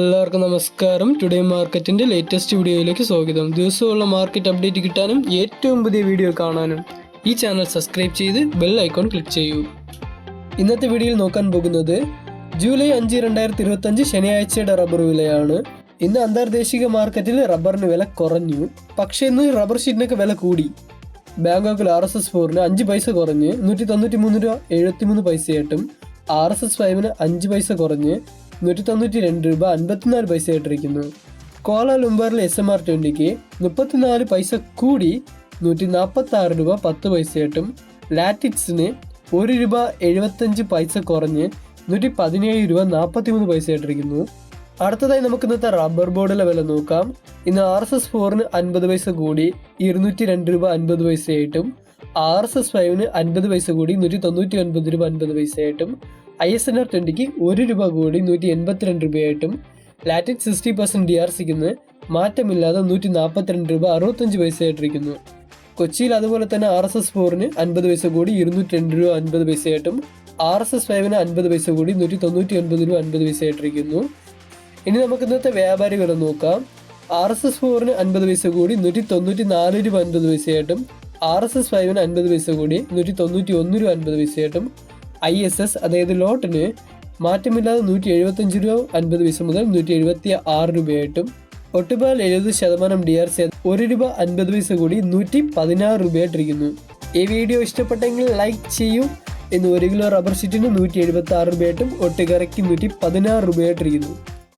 എല്ലാവർക്കും നമസ്കാരം. ടുഡേ മാർക്കറ്റിന്റെ ലേറ്റസ്റ്റ് വീഡിയോയിലേക്ക് സ്വാഗതം. ദിവസമുള്ള മാർക്കറ്റ് അപ്ഡേറ്റ് കിട്ടാനും ഏറ്റവും പുതിയ വീഡിയോ കാണാനും ഈ ചാനൽ സബ്സ്ക്രൈബ് ചെയ്ത് ബെൽ ഐക്കോൺ ക്ലിക്ക് ചെയ്യൂ. ഇന്നത്തെ വീഡിയോയിൽ നോക്കാൻ പോകുന്നത് ജൂലൈ അഞ്ച് രണ്ടായിരത്തി ഇരുപത്തഞ്ച് ശനിയാഴ്ചയുടെ റബ്ബർ വിലയാണ്. ഇന്ന് അന്താർദേശിക മാർക്കറ്റിൽ റബ്ബറിന് വില കുറഞ്ഞു. പക്ഷേ ഇന്ന് റബ്ബർ ഷീറ്റിനൊക്കെ വില കൂടി. ബാങ്കോക്കിൽ ആർ എസ് എസ് ഫോറിന് അഞ്ച് പൈസ കുറഞ്ഞ് നൂറ്റി തൊണ്ണൂറ്റി മൂന്ന് രൂപ എഴുപത്തി മൂന്ന് പൈസയായിട്ടും ആർ എസ് എസ് ഫൈവിന് അഞ്ച് പൈസ കുറഞ്ഞ് നൂറ്റി തൊണ്ണൂറ്റി രണ്ട് രൂപ അൻപത്തിനാല് പൈസയായിട്ടിരിക്കുന്നു കോല ലുംബാറിലെ എസ് എം ആർ ട്വന്റിക്ക് മുപ്പത്തിനാല് പൈസ കൂടി നൂറ്റി നാൽപ്പത്തി ആറ് രൂപ പത്ത് പൈസയായിട്ടും ലാറ്റിക്സിന് ഒരു രൂപ എഴുപത്തഞ്ച് പൈസ കുറഞ്ഞ് നൂറ്റി പതിനേഴ് രൂപ നാൽപ്പത്തി മൂന്ന് പൈസ ഇട്ടിരിക്കുന്നു. അടുത്തതായി നമുക്ക് ഇന്നത്തെ റബ്ബർ ബോർഡിലെ വില നോക്കാം. ഇന്ന് ആർ എസ് എസ് ഫോറിന് അൻപത് പൈസ കൂടി ഇരുന്നൂറ്റി രണ്ട് രൂപ അൻപത് പൈസയായിട്ടും ആർ എസ് എസ് ഫൈവിന് അൻപത് പൈസ കൂടി നൂറ്റി തൊണ്ണൂറ്റി ഒൻപത് രൂപ അൻപത് പൈസയായിട്ടും ഐ എസ് എൻ ആർ ട്വന്റിക്ക് ഒരു രൂപ കൂടി നൂറ്റി എൺപത്തിരണ്ട് രൂപയായിട്ടും Latin sixty percent D R സിക്ക് മാറ്റമില്ലാതെ നൂറ്റി നാൽപ്പത്തിരണ്ട് രൂപ അറുപത്തഞ്ച് പൈസയായിട്ടിരിക്കുന്നു. കൊച്ചിയിൽ അതുപോലെ തന്നെ ആർ എസ് എസ് ഫോറിന് അൻപത് പൈസ കൂടി ഇരുന്നൂറ്റി രണ്ട് രൂപ അൻപത് പൈസയായിട്ടും ആർ എസ് എസ് ഫൈവിന് അൻപത് പൈസ കൂടി നൂറ്റി തൊണ്ണൂറ്റി ഒൻപത് രൂപ അൻപത് പൈസയായിട്ടിരിക്കുന്നു. ഇനി നമുക്ക് ഇന്നത്തെ വ്യാപാരി വില നോക്കാം. ആർ എസ് എസ് ഫോറിന് അൻപത് പൈസ കൂടി നൂറ്റി തൊണ്ണൂറ്റി നാല് രൂപ അൻപത് പൈസയായിട്ടും ആർ എസ് എസ് ഫൈവിന് അൻപത് പൈസ കൂടി നൂറ്റി തൊണ്ണൂറ്റി ഒന്ന് രൂപ അൻപത് പൈസയായിട്ടും ഐ എസ് എസ് അതായത് ലോട്ടിന് മാറ്റമില്ലാതെ നൂറ്റി എഴുപത്തഞ്ച് രൂപ അൻപത് പൈസ മുതൽ നൂറ്റി എഴുപത്തി ആറ് രൂപയായിട്ടും ഒട്ടുപാൽ എഴുപത് ശതമാനം ഡി ആർ സി ഒരു രൂപ അൻപത് പൈസ കൂടി നൂറ്റി പതിനാറ് രൂപയായിട്ടിരിക്കുന്നു. ഈ വീഡിയോ ഇഷ്ടപ്പെട്ടെങ്കിൽ ലൈക്ക് ചെയ്യൂ. ഇന്ന് ഒരു കിലോ റബ്ബർ ഷീറ്റിന് നൂറ്റി എഴുപത്തി ആറ് രൂപയായിട്ടും ഒട്ടുകറയ്ക്ക് നൂറ്റി പതിനാറ് രൂപയായിട്ടിരിക്കുന്നു.